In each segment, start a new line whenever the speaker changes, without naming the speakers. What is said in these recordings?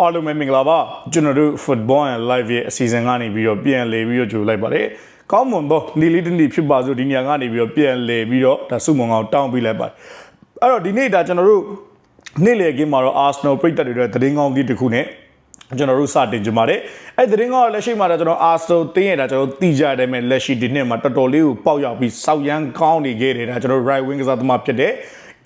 အားလုံးပဲမင်္ဂလာပါကျွန်တော်တို့ Football and Live ရဲ့အစီအစဉ်ကနေပြီးတော့ပြန်လည်ပြီးတော့ကြိုလိုက်ပါတယ်ကောင်းမွန်သောနေ့လေးတစ်နေ့ဖြစ်ပါစို့ဒီညကနေပြီးတော့ပြန်လည်ပြီးတော့ဒါစုမုံကောင်တောင်းပေးလိုက်ပါတယ်အဲ့တော့ဒီနေ့ဒါကျွန်တော်တို့နေ့လည်ကင်းမှာတော့ Arsenal ပြည်သက်တွေအတွက်သတင်းကောင်းကြီးတစ်ခုနဲ့ကျွန်တော်တို့စတင်ကြပါတယ်အဲ့သတင်းကောင်းလက်ရှိမှာတော့ကျွန်တော် Arsenal တင်းရတာကျွန်တော်သိကြတယ်မဲ့လက်ရှိဒီနှစ်မှာတော်တော်လေးကိုပေါက်ရောက်ပြီးစောက်ရမ်းကောင်းနေခဲ့တယ်ဒါကျွန်တော် right wing ကစားသမားဖြစ်တဲ့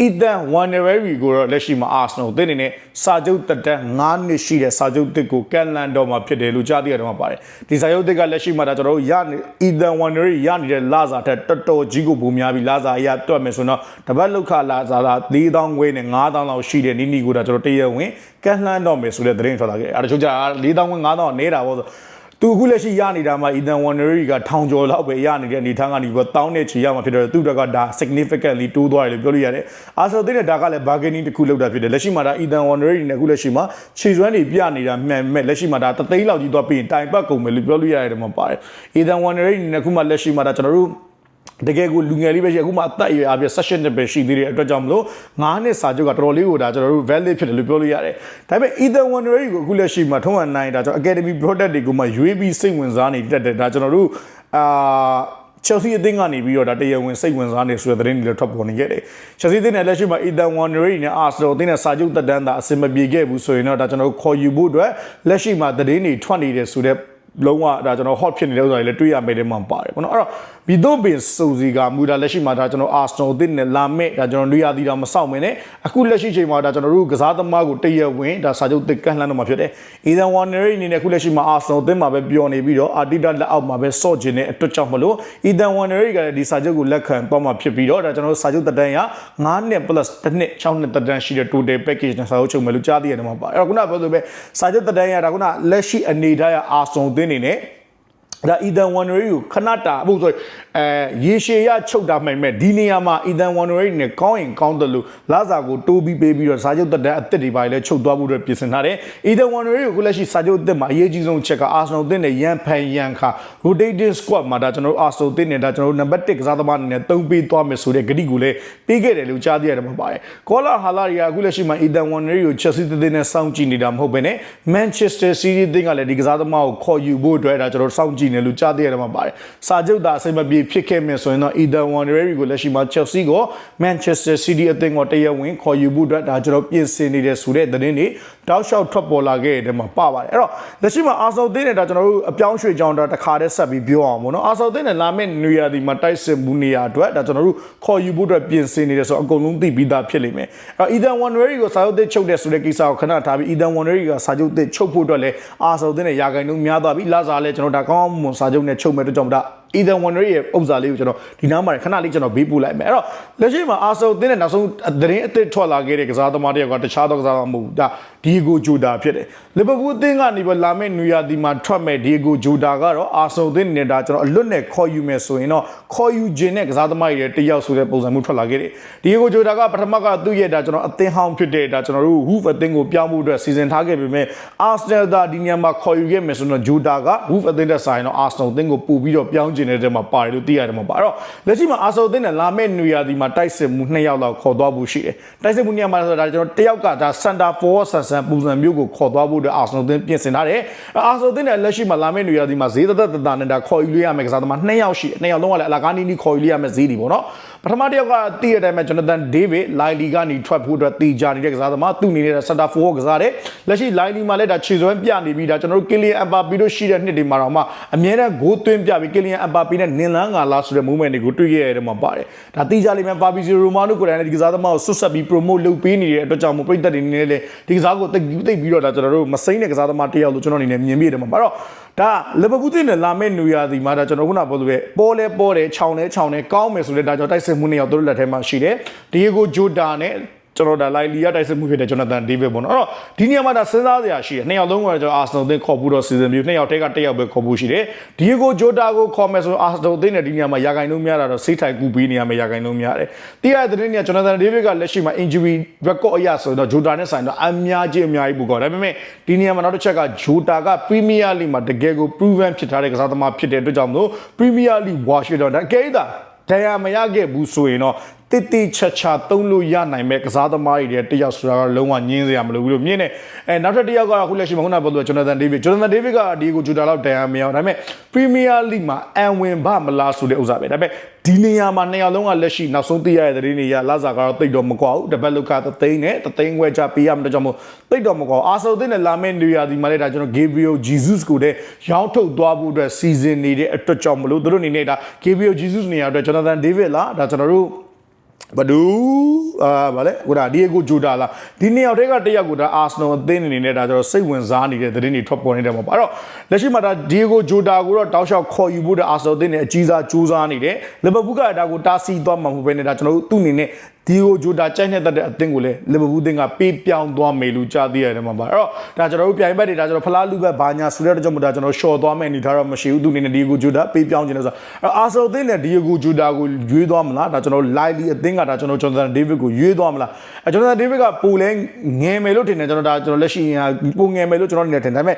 Ethan Wandereri ကိုတော့လက်ရှိမှာ Arsenal တင်းနေနဲ့စာချုပ်တက်တက်9နှစ်ရှိတဲ့စာချုပ်တစ်ကိုကန်လန်တော်မှာဖြစ်တယ်လို့ကြားသိရတယ်မှာပါတယ်ဒီစာချုပ်တစ်ကလက်ရှိမှာဒါကျွန်တော်တို့ရနေ Ethan Wandereri ရနေတဲ့လာစာထက်တော်တော်ကြီးကိုပုံများပြီးလာစာအရတွက်မယ်ဆိုတော့တပတ်လောက်ခလာစာလာ4000ခွေးနဲ့9000လောက်ရှိတဲ့နီနီကိုဒါကျွန်တော်တရဝင်ကန်လန်တော်မယ်ဆိုတဲ့သတင်းထွက်လာခဲ့အဲဒါချို့ကြ4000ခွေး9000နေတာပေါ့ဆို သူအခုလက်ရှိရနေတာမှာ Ethan Wandereri ကထောင်ကျော်လောက်ပဲရနေတဲ့အနေထားကနေပြီးတောင်းတဲ့ချီရမှာဖြစ်တယ်သူတို့ကဒါ significantly တိုးသွားတယ်လို့ပြောလို့ရတယ်။ Arsenal တဲ့ဒါကလည်း bargaining တစ်ခုလုပ်တာဖြစ်တယ်။လက်ရှိမှာဒါ Ethan Wandereri နဲ့အခုလက်ရှိမှာခြေစွမ်းတွေပြနေတာမှန်မဲ့လက်ရှိမှာဒါတသိန်းလောက်ကြီးသွားပြီးရင်တိုင်ပတ်ကုန်မယ်လို့ပြောလို့ရတယ်မှာပါတယ်။ Ethan Wandereri နဲ့အခုမှလက်ရှိမှာဒါကျွန်တော်တို့ တကယ်ကိုလူငယ်လေးပဲရှိအခုမှအသက်အရွယ်အပြည့် session တစ်ပဲရှိသေးတဲ့အတွက်ကြောင့်မလို့9နှစ်စာချုပ်ကတော်တော်လေးကိုဒါကျွန်တော်တို့ valid ဖြစ်တယ်လို့ပြောလို့ရတယ်။ဒါပေမဲ့ Ethan Wandereri ကိုအခုလက်ရှိမှာထုံးဝနိုင်ဒါကျွန်တော် academy product တွေကိုမှရွေးပြီးစိတ်ဝင်စားနေတတ်တယ်ဒါကျွန်တော်တို့အာ Chelsea အသင်းကနေပြီးတော့ဒါတရားဝင်စိတ်ဝင်စားနေဆိုတဲ့သတင်းတွေလည်းထွက်ပေါ်နေခဲ့တယ်။ Chelsea အသင်းနဲ့လက်ရှိမှာ Ethan Wandereri နဲ့ Arsenal အသင်းနဲ့စာချုပ်တက်တန်းတာအဆင်မပြေခဲ့ဘူးဆိုရင်တော့ဒါကျွန်တော်တို့ခေါ်ယူဖို့အတွက်လက်ရှိမှာသတင်းတွေထွက်နေတယ်ဆိုတဲ့ လုံးဝဒါကျွန်တော် hot ဖြစ်နေတဲ့ဥစ္စာတွေလည်းတွေ့ရမယ်တဲ့မှာပါတယ်ပေါ့နော်အဲ့တော့ဘီဒိုဘင်စူစီကမူတာလက်ရှိမှာဒါကျွန်တော် Arsenal အသင်းနဲ့လာမဲ့ဒါကျွန်တော်နေရာသီတာမဆောက်မင်းနဲ့အခုလက်ရှိချိန်မှာဒါကျွန်တော်တို့ကစားသမားကိုတရဝင်ဒါစာချုပ်တစ်ကန်လှမ်းတော့မှာဖြစ်တယ် Ethan Wandereri အနေနဲ့အခုလက်ရှိမှာ Arsenal အသင်းမှာပဲပျော်နေပြီးတော့ Arteta လက်အောက်မှာပဲစော့ကျင်တဲ့အတွက်ကြောင့်မလို့ Ethan Wandereri ကလည်းဒီစာချုပ်ကိုလက်ခံသွားမှာဖြစ်ပြီးတော့ဒါကျွန်တော်တို့စာချုပ်တက်တန်းရ9နှစ် plus တစ်နှစ်6နှစ်တက်တန်းရှိတဲ့ total package နဲ့စာချုပ်ချုပ်မယ်လို့ကြားသိရတယ်မှာပါအဲ့တော့ခုနပြောလို့ပဲစာချုပ်တက်တန်းရဒါခုနလက်ရှိအနေထားရ Arsenal အသင်းနေနဲ့ ဒါ Ethan Wandereri ကိုခဏတာအခုဆိုအဲရေရှည်ရချုပ်တာမှန်မဲ့ဒီနေရာမှာ Ethan Wandereri နဲ့ကောင်းရင်ကောင်းတယ်လို့လာစာကိုတိုးပြီးပေးပြီးတော့စာချုပ်တက်တဲ့အသစ်တွေပါလဲချုပ်သွားဖို့အတွက်ပြင်ဆင်ထားတယ် Ethan Wandereri ကိုခုလက်ရှိစာချုပ်အသစ်မှာအရေးကြီးဆုံးချက်က Arsenal အသင်းနဲ့ရန်ဖန်ရန်ခါ rotating squad မှာဒါကျွန်တော်တို့ Arsenal အသင်းနဲ့ဒါကျွန်တော်တို့နံပါတ်1ကစားသမားအနေနဲ့တုံးပေးသွားမယ်ဆိုတဲ့ဂတိကိုလည်းပေးခဲ့တယ်လို့ကြားသိရတယ်မှာပါတယ်ကောလာဟာလာရီကအခုလက်ရှိမှာ Ethan Wandereri ကို Chelsea အသင်းနဲ့စောင့်ကြည့်နေတာမဟုတ်ဘဲနဲ့ Manchester City အသင်းကလည်းဒီကစားသမားကိုခေါ်ယူဖို့အတွက်ဒါကျွန်တော်တို့စောင့်ကြည့်နေလို့ကြားသိရတယ်မှာပါတယ်စာချုပ်သားအစိမပြေဖြစ်ခဲ့မယ်ဆိုရင်တော့ Ethan Wandereri ကိုလက်ရှိမှာ Chelsea ကို Manchester City အသင်းကိုတရားဝင်ခေါ်ယူဖို့အတွက်ဒါကျွန်တော်ပြင်ဆင်နေတယ်ဆိုတဲ့သတင်းတွေတောက်လျှောက်ထွက်ပေါ်လာခဲ့တဲ့မှာပါပါတယ်အဲ့တော့လက်ရှိမှာ Arsenal အသင်းနဲ့ဒါကျွန်တော်တို့အပြောင်းရွှေ့ကြောင်းဒါတစ်ခါတည်းဆက်ပြီးပြောအောင်ပေါ့နော် Arsenal အသင်းနဲ့လာမယ့်နေရာဒီမှာတိုက်စစ်မှုနေရာအတွက်ဒါကျွန်တော်တို့ခေါ်ယူဖို့အတွက်ပြင်ဆင်နေတယ်ဆိုတော့အကုန်လုံးသိပြီးသားဖြစ်လိမ့်မယ်အဲ့တော့ Ethan Wandereri ကိုစာချုပ်သစ်ချုပ်တဲ့ဆိုတဲ့ကိစ္စကိုခဏထားပြီး Ethan Wandereri ကစာချုပ်သစ်ချုပ်ဖို့အတွက်လည်း Arsenal အသင်းနဲ့ရာဂိုင်နှုန်းများသွားပြီလာစားလဲကျွန်တော်ဒါကောင်းမွန်စာချုပ်နဲ့ချုပ်မဲ့အတွက်ကြောင့်ဒါ Ethan Wandereri ရဲ့ပုံစံလေးကိုကျွန်တော်ဒီနားမှာခဏလေးကျွန်တော်ဘေးပို့လိုက်မယ်အဲ့တော့လက်ရှိမှာ Arsenal အသင်းနဲ့နောက်ဆုံးသတင်းအသစ်ထွက်လာခဲ့တဲ့ကစားသမားတယောက်ကတခြားသောကစားသမားမဟုတ်ဘူးဒါ Diego Jota ဖြစ်တယ်လီဗာပူးအသင်းကနေပြီးလာမယ့်နွေရာသီမှာထွက်မဲ့ Diego Jota ကတော့ Arsenal အသင်းနဲ့ဒါကျွန်တော်အလွတ်နဲ့ခေါ်ယူမယ်ဆိုရင်တော့ခေါ်ယူခြင်းနဲ့ကစားသမားတွေတယောက်ဆိုတဲ့ပုံစံမျိုးထွက်လာခဲ့တယ် Diego Jota ကပထမကသူ့ရဲ့ဒါကျွန်တော်အသင်းဟောင်းဖြစ်တဲ့ဒါကျွန်တော်တို့ Wolf အသင်းကိုပြောင်းဖို့အတွက်စီစဉ်ထားခဲ့ပေမဲ့ Arsenal ဒါဒီညမှာခေါ်ယူခဲ့မယ်ဆိုတော့ Jota က Wolf အသင်းနဲ့ဆိုင်တော့ Arsenal အသင်းကိုပို့ပြီးတော့ပြောင်းကျင်တဲ့တဲမှာပါတယ်လို့သိရတယ်မှာပါအဲ့တော့လက်ရှိမှာ Arsenal အသင်းနဲ့လာမယ့်နွေရာသီမှာတိုက်စစ်မှု2ယောက်လောက်ခေါ်သွားဖို့ရှိတယ်တိုက်စစ်မှု2ယောက်မှာဆိုတော့ဒါကျွန်တော်တယောက်ကဒါ center forward ဆန်ဆန်ပုံစံမျိုးကိုခေါ်သွားဖို့အတွက် Arsenal အသင်းပြင်ဆင်ထားတယ် Arsenal အသင်းနဲ့လက်ရှိမှာလာမယ့်နွေရာသီမှာဈေးသက်သက်တတနဲ့ဒါခေါ်ယူလို့ရမယ်ကစားသမား2ယောက်ရှိတယ်2ယောက်လုံးကလည်းအလာကားနီးနီးခေါ်ယူလို့ရမယ်ဈေးတွေပေါ့နော်ပထမတစ်ယောက်ကတည့်ရတဲ့အတိုင်းမှာ Jonathan David လိုင်လီကနေထွက်ဖို့အတွက်တီကြနေတဲ့ကစားသမားသူ့အနေနဲ့ center forward ကစားတယ်လက်ရှိလိုင်လီမှာလည်းဒါခြေစွမ်းပြနေပြီးဒါကျွန်တော်တို့ Kylian Mbappe တို့ရှိတဲ့နှစ်တွေမှာတော့မှအမြဲတမ်းဂိုးသွင်းပြပြီး Kylian Mbappe နဲ့နင်လန်းကလာဆိုတဲ့ movement တွေကိုတွေ့ခဲ့ရတဲ့မှာပါတယ်ဒါတီကြလိမ့်မယ် Fabrizio Romano ကိုယ်တိုင်လည်းဒီကစားသမားကိုဆွတ်ဆက်ပြီး promote လုပ်ပေးနေတဲ့အတွက်ကြောင့်မို့ပြည်သက်တွေနေလည်းဒီကစားကိုတိတ်တိတ်ပြီးတော့ဒါကျွန်တော်တို့မစိမ့်တဲ့ကစားသမားတစ်ယောက်လို့ကျွန်တော်အနေနဲ့မြင်မိတယ်မှာပါတော့ဒါလီဗာပူးတင်နဲ့လာမယ့်နူယာဒီမှာဒါကျွန်တော်ခုနပြောလို့ပဲပေါ်လဲပေါ်တယ်ခြောင်လဲခြောင်လဲကောင်းမယ်ဆိုလဲဒါကြောင့်တိုက်စစ်မှုနှစ်ယောက်တို့လက်ထဲမှာရှိတယ်ဒီယေဂိုဂျိုတာနဲ့ ကျွန်တော်ဒါလိုက်လီယာတိုက်စစ်မှုဖြစ်တဲ့ဂျွန်နသန်ဒေးဗစ်ပေါ့နော်အဲ့တော့ဒီနေရာမှာဒါစဉ်းစားစရာရှိတယ်နှစ်ယောက်လုံးကကျွန်တော်အာဆနယ်အသင်းခေါ်ဖို့တော့စီဇန်မျိုးနှစ်ယောက်တက်ကတစ်ယောက်ပဲခေါ်ဖို့ရှိတယ်ဒီယေဂိုဂျိုတာကိုခေါ်မယ်ဆိုအာဆနယ်အသင်းနဲ့ဒီနေရာမှာရာဂိုင်နှုန်းများတာတော့စိတ်ထိုင်ကူပေးနေရမယ်ရာဂိုင်နှုန်းများတယ်တိရတဲ့တဲ့နေရာဂျွန်နသန်ဒေးဗစ်ကလက်ရှိမှာ injury record အရဆိုတော့ဂျိုတာနဲ့ဆိုင်တော့အများကြီးအများကြီးပူကောဒါပေမဲ့ဒီနေရာမှာနောက်တစ်ချက်ကဂျိုတာက Premier League မှာတကယ်ကို proven ဖြစ်ထားတဲ့ကစားသမားဖြစ်တဲ့အတွက်ကြောင့်မလို့ Premier League ဝါရှိတော့ဒါအကဲဒါတရားမရခဲ့ဘူးဆိုရင်တော့ တိတိချာချာသုံးလို့ရနိုင်မဲ့ကစားသမားတွေတယောက်ဆိုတာကလုံးဝညင်းစရာမလိုဘူးလို့မြင်နေအဲနောက်ထပ်တစ်ယောက်ကအခုလက်ရှိမှာခုနကပြောလို့ဂျွန်နသန်ဒေးဗစ်ဂျွန်နသန်ဒေးဗစ်ကဒီကိုဂျူတာလောက်တန်ရမရအောင်ဒါပေမဲ့ပရီးမီးယားလိမှာအန်ဝင်ဘမလားဆိုတဲ့ဥစ္စာပဲဒါပေမဲ့ဒီနေရာမှာနှစ်ယောက်လုံးကလက်ရှိနောက်ဆုံးသိရတဲ့သတင်းတွေရလာစာကတော့တိတ်တော့မကွာဘူးတပတ်လောက်ကသသိန်းနဲ့သသိန်းခွဲချပေးရမှာတော့ကြောင့်မို့တိတ်တော့မကွာအာဆိုသိနဲ့လာမယ့်နေရာဒီမှာလည်းဒါကျွန်တော် Gabriel Jesus ကိုလည်းရောင်းထုတ်သွားဖို့အတွက်စီစဉ်နေတဲ့အတွက်ကြောင့်မလို့သူတို့အနေနဲ့ဒါ Gabriel Jesus နေရာအတွက် Jonathan David လားဒါကျွန်တော်တို့ ဘဒူအာဗာလေဟိုဒါဒီယေဂိုဂျိုတာလာဒီနှစ်ယောက်တည်းကတစ်ယောက်ကိုဒါအာဆနယ်အသင်းအနေနဲ့ဒါကျွန်တော်စိတ်ဝင်စားနေတဲ့သတင်းတွေထွက်ပေါ်နေတယ်ပေါ့အဲ့တော့လက်ရှိမှာဒါဒီယေဂိုဂျိုတာကိုတော့တောက်လျှောက်ခေါ်ယူဖို့တဲ့အာဆနယ်အသင်းနဲ့အကြီးစားကြိုးစားနေတယ်လီဗာပူးကဒါကိုတားဆီးသွားမှာမဟုတ်ဘဲနဲ့ဒါကျွန်တော်တို့သူ့အနေနဲ့ ဒီယိုဂျိုတာကြိုက်နေတဲ့အသင်းကိုလည်းလီဗာပူးအသင်းကပေးပြောင်းသွားမယ်လို့ကြားသိရတယ်မှာပါအဲ့တော့ဒါကျွန်တော်တို့ပြိုင်ဘက်တွေဒါကျွန်တော်ဖလားလူဘက်ဘာညာဆိုတဲ့ကြောင့်မို့ဒါကျွန်တော်ရှော့သွားမယ်အနေထားတော့မရှိဘူးသူအနေနဲ့ဒီယိုဂျိုတာပေးပြောင်းခြင်းလို့ဆိုတော့အာဆယ်အသင်းနဲ့ဒီယိုဂျိုတာကိုရွေးသွားမလားဒါကျွန်တော်လိုက်လီအသင်းကဒါကျွန်တော်ဂျွန်သန်ဒေးဗစ်ကိုရွေးသွားမလားအဲဂျွန်သန်ဒေးဗစ်ကပူလဲငယ်မယ်လို့ထင်တယ်ကျွန်တော်ဒါကျွန်တော်လက်ရှိရင်ပူငယ်မယ်လို့ကျွန်တော်အနေနဲ့ထင်တယ်ဒါပေမဲ့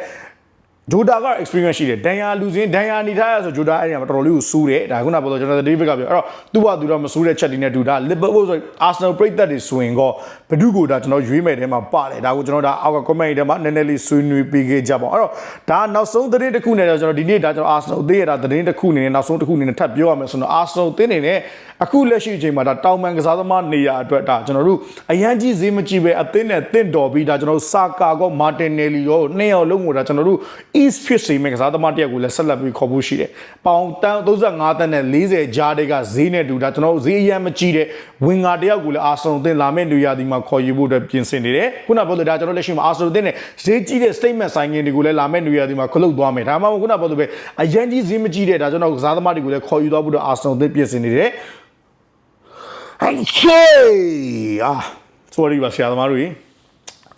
ဂျိုတာက experience ရှိတယ်ဒန်ယာလူစင်းဒန်ယာနေထားရဆိုဂျိုတာအဲ့ဒီမှာတော်တော်လေးကိုစူးတယ်ဒါခုနကပြောတော့ကျွန်တော်ဒေးဗစ်ကပြောအဲ့တော့သူ့ဘာသူတော့မစူးတဲ့ချက်တွေနဲ့တူတာလီဗာပူးဆိုအာဆနယ်ပရိသတ်တွေဆိုရင်ကောဘဒုကိုဒါကျွန်တော်ရွေးမယ်ထဲမှာပါတယ်ဒါကိုကျွန်တော်ဒါအောက်က comment ထဲမှာနည်းနည်းလေးဆွေးနွေးပေးခဲ့ကြပါအောင်အဲ့တော့ဒါနောက်ဆုံးသတင်းတစ်ခုနဲ့တော့ကျွန်တော်ဒီနေ့ဒါကျွန်တော်အာဆနယ်အသင်းရတာသတင်းတစ်ခုအနေနဲ့နောက်ဆုံးတစ်ခုအနေနဲ့ထပ်ပြောရမယ်ဆိုတော့အာဆနယ်အသင်းအနေနဲ့အခုလက်ရှိအချိန်မှာဒါတောင်ပန်ကစားသမားနေရာအတွက်ဒါကျွန်တော်တို့အရန်ကြီးဈေးမကြည့်ပဲအသင်းနဲ့တင့်တော်ပြီးဒါကျွန်တော်တို့စာကာကောမာတင်နယ်လီရောနှစ်ယောက်လုံးကိုဒါကျွန်တော်တို့ East ဖြစ်စေမယ့်ကစားသမားတစ်ယောက်ကိုလည်းဆက်လက်ပြီးခေါ်ဖို့ရှိတယ်။ပေါင်တန်း35တန်းနဲ့40ဂျားတွေကဈေးနဲ့တူဒါကျွန်တော်တို့ဈေးအရန်မကြည့်တဲ့ဝင်ငါတစ်ယောက်ကိုလည်းအာဆန်အသင်းလာမယ့်နေရာဒီမှာခေါ်ယူဖို့အတွက်ပြင်ဆင်နေတယ်။ခုနပြောလို့ဒါကျွန်တော်လက်ရှိမှာအာဆန်အသင်းနဲ့ဈေးကြီးတဲ့ statement ဆိုင်ငင်တွေကိုလည်းလာမယ့်နေရာဒီမှာခလုတ်သွားမယ်။ဒါမှမဟုတ်ခုနပြောလို့ပဲအရန်ကြီးဈေးမကြည့်တဲ့ဒါကျွန်တော်ကစားသမားတွေကိုလည်းခေါ်ယူသွားဖို့အတွက်အာဆန်အသင်းပြင်ဆင်နေတယ်။ဟိုင်ချေအာ sorry ပါဆရာသမားတို့ကြီး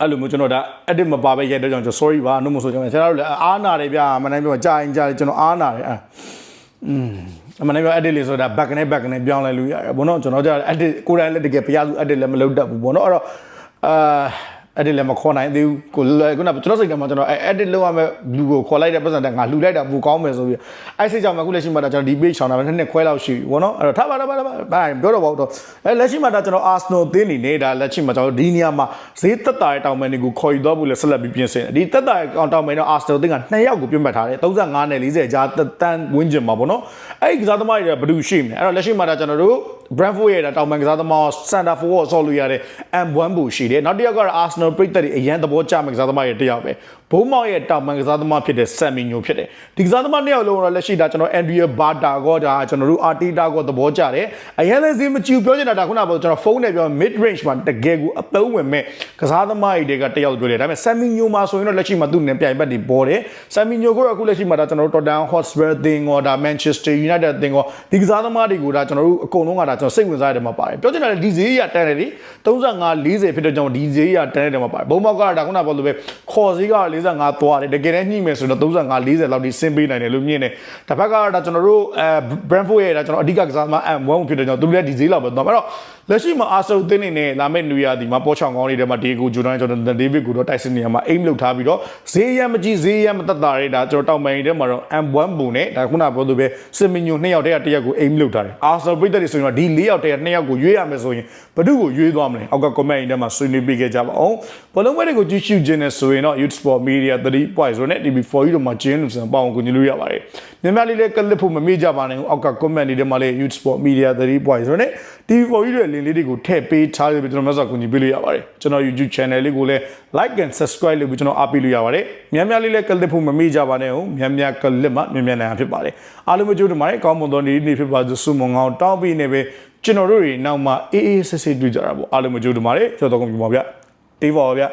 အဲ့လိုမျိုးကျွန်တော်ဒါ edit မပါပဲရိုက်တော့ကြောင့်ကျွန်တော် sorry ပါနှုတ်မဆိုကျွန်တော်ဆရာတို့လည်းအားနာတယ်ဗျာမနိုင်ပြောကြာရင်ကြာရင်ကျွန်တော်အားနာတယ်အဲอืมအမနိုင်ပြော edit လေးဆိုတာ back နဲ့ back နဲ့ပြောင်းလဲလို့ရတယ်ဘောနော်ကျွန်တော်ကြာ edit ကိုယ်တိုင်လည်းတကယ်ဘုရားစု edit လည်းမလုပ်တတ်ဘူးဘောနော်အဲ့တော့အာ အဲ့ဒီလည်းမခေါ်နိုင်သေးဘူးကိုလည်းခုနကကျွန်တော်စိတ်ထဲမှာကျွန်တော် edit လုပ်ရမယ့်လူကိုခေါ်လိုက်တဲ့ပတ်စံတက်ငါလှူလိုက်တာပိုကောင်းမယ်ဆိုပြီးအဲ့စိတ်ကြောင့်မှအခုလက်ရှိမှာကျွန်တော်ဒီ page ဆောင်တာပဲနှစ်နှစ်ခွဲလောက်ရှိပြီဘောနော်အဲ့တော့ထားပါထားပါထားပါဘာပြောတော့ပါတော့အဲ့လက်ရှိမှာကျွန်တော် Arsenal သင်းနေနေတာလက်ရှိမှာကျွန်တော်ဒီနေရာမှာဈေးသက်တာရဲ့တောင်ပန်တွေကိုခေါ်ယူတော့ဘူးလဲဆက်လက်ပြီးပြင်ဆင်ဒီသက်တာရဲ့တောင်ပန်တော့ Arsenal သင်းက2ယောက်ကိုပြတ်မှတ်ထားတယ်35နဲ့40ကြားတန်းဝင်းကျင်မှာပေါ့နော်အဲ့ဒီကစားသမားတွေကဘယ်သူရှိမလဲအဲ့တော့လက်ရှိမှာကျွန်တော်တို့ Brentford ရဲ့တောင်ပန်ကစားသမား Center Forward ဆော့လို့ရတဲ့ M1 ဘူရှိတယ်နောက်တစ်ယောက်ကတော့ Arsenal ပြိသက်တွေအရန်သဘောကျမဲ့ကစားသမားရဲ့တစ်ယောက်ပဲဘုံမောက်ရဲ့တောင်ပန်ကစားသမားဖြစ်တဲ့ Saminho ဖြစ်တယ်ဒီကစားသမားနှစ်ယောက်လုံးတော့လက်ရှိဒါကျွန်တော် Andrea Bata ကောဒါကျွန်တော်တို့ Arteta ကောသဘောကျတယ်အရင်လည်းစင်းမကြည့်ပြောချင်တာဒါခုနကပြောကျွန်တော်ဖုန်းနဲ့ပြော mid range မှာတကယ်ကိုအသုံးဝင်မဲ့ကစားသမားတွေကတစ်ယောက်ပြောတယ်ဒါပေမဲ့ Saminho မှာဆိုရင်တော့လက်ရှိမှာသူ့နဲ့ပြိုင်ဘက်တွေပေါ်တယ် Saminho ကိုအခုလက်ရှိမှာဒါကျွန်တော်တို့ Tottenham Hotspur အသင်းကောဒါ Manchester United အသင်းကောဒီကစားသမားတွေကိုဒါကျွန်တော်တို့အကုန်လုံးကဒါကျွန်တော်စိတ်ဝင်စားရတယ်မှာပါတယ်ပြောချင်တာဒီဈေးရတန်းတယ်လေ35 40ဖြစ်တဲ့ကြောင့်ဒီဈေးရတန်းတယ်မှာပါတယ်ဘုံမောက်ကဒါခုနကပြောလို့ပဲခေါ်ဈေးက45သွားတယ်တကယ်တမ်းညှိမယ်ဆိုတော့35 40လောက်ဒီဆင်းပေးနိုင်တယ်လို့မြင်တယ်တစ်ဖက်ကဒါကျွန်တော်တို့အဲ Brentford ရဲ့ဒါကျွန်တော်အဓိကကစားသမား M1 ဖြစ်တဲ့ကြောင့်သူလည်းဒီဈေးလောက်ပဲသွားမှာအဲ့တော့လက်ရှိမှာအာဆယ်အသင်းနေနဲ့လာမယ့်နူယာဒီမှာပေါ်ချောင်ကောင်းနေတဲ့မှာဒီကိုဂျိုဒန်ကျွန်တော်ဒေးဗစ်ကိုတော့တိုက်စစ်နေရမှာအိမ်လုပ်ထားပြီးတော့ဈေးရမကြီးဈေးရမတက်တာတွေဒါကျွန်တော်တောင်ပန်ရီထဲမှာတော့ M1 ပုံနဲ့ဒါခုနပြောသူပဲစင်မညိုနှစ်ယောက်တည်းကတရက်ကိုအိမ်လုပ်ထားတယ်အာဆယ်ပိတ်သက်တွေဆိုရင်တော့ဒီ၄ယောက်တည်းကနှစ်ယောက်ကိုရွေးရမယ်ဆိုရင်ဘယ်သူကိုရွေးသွားမလဲအောက်က comment ထဲမှာဆွေးနွေးပေးခဲ့ကြပါအောင်ဘလုံးဝဲတွေကိုကြည့်ရှုခြင်းနဲ့ဆိုရင်တော့ Youth Sport Media 3.0နဲ့ TV4 ကြီးတို့မှာကျင်းလို့ဆိုရင်ပေါအောင်ကိုညလို့ရပါတယ်မြန်မာလေးလည်းကလစ်ဖို့မမေ့ကြပါနဲ့အောက်က comment တွေထဲမှာလည်း Youth Sport Media 3.0နဲ့ TV4 ကြီးတွေလင်းလေးတွေကိုထည့်ပေးထားလို့ကျွန်တော်မျက်စောကူညီပေးလို့ရပါတယ်ကျွန်တော် YouTube channel လေးကိုလည်း like and subscribe လုပ်ပြီးကျွန်တော်အားပေးလို့ရပါတယ်မြန်မြန်လေးလည်းကလစ်ဖို့မမေ့ကြပါနဲ့ဟုတ်မြန်မြန်ကလစ်မှမြန်မြန်နိုင်ဖြစ်ပါတယ်အားလုံးမကြိုးတမိုင်းကောင်းမွန်သောနေ့နေ့ဖြစ်ပါစေဆုမွန်ကောင်းတောင်းပြီးနေပဲ ကျွန်တော်တို့တွေနောက်မှအေးအေးဆေးဆေးတွေ့ကြတာပေါ့အားလုံးမကြိုးတမိုင်းကျော်တော်ကုန်ပြီပါဗျတေးပါပါဗျ